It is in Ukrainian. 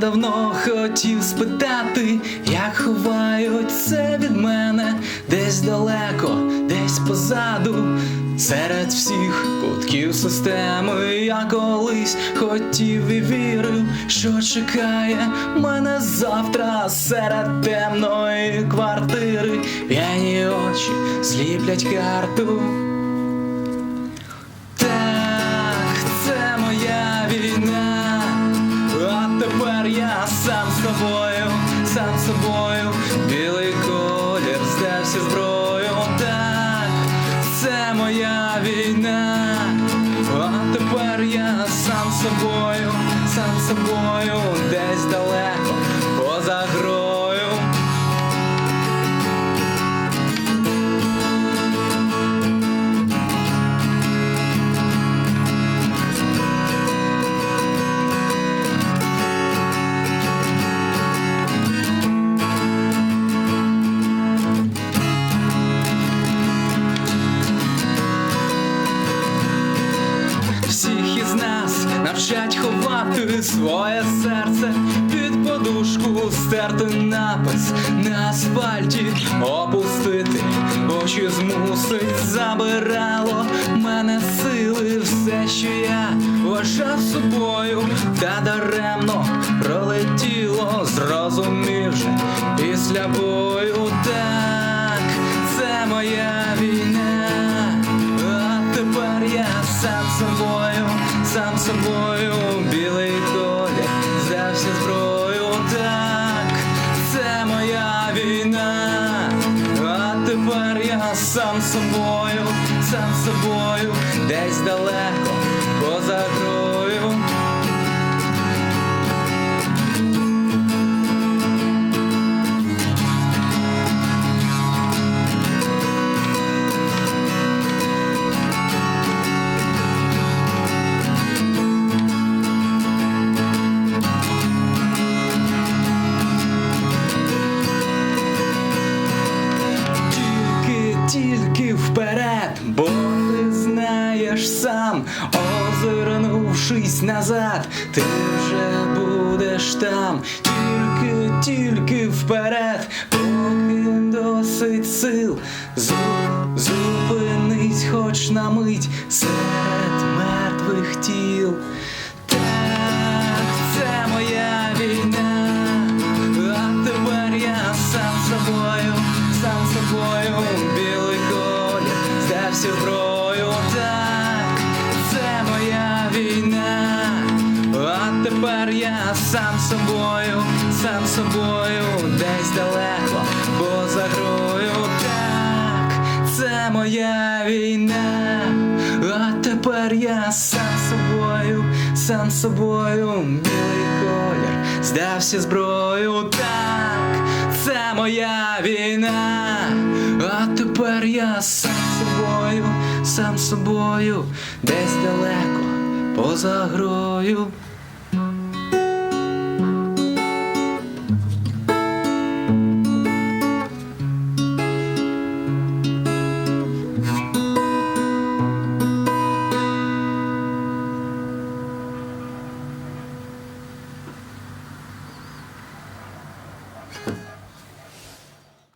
давно хотів спитати, як ховають це від мене, десь далеко, десь позаду, серед всіх кутків системи. Я колись хотів і вірив, що чекає мене завтра серед темної квартири, п'яні очі зліплять карту. Сам з собою, сам з собою, білий колір здався зброю. Так, це моя війна, а тепер я сам з собою, сам з собою, десь далеко навчать ховати своє серце під подушку, стерти напис на асфальті, опустити очі змусить, забирало мене сили, все, що я вважав собою, та даремно пролетіло, зрозумівши після бою. Собою, білий колір, здався зброю. Так, це моя війна. А тепер я сам собою, сам собою, десь далеко поза грою. Знаєш сам, озирнувшись назад, ти вже будеш там, тільки, тільки вперед, поки досить сил, Зу- зупинись хоч на мить серед мертвих тіл. Сам собою, сам собою, десь далеко поза грою. Так, це моя війна, а тепер я сам собою, сам собою, білий колір, здався зброю. Так, це моя війна, а тепер я сам собою, сам собою, десь далеко поза грою.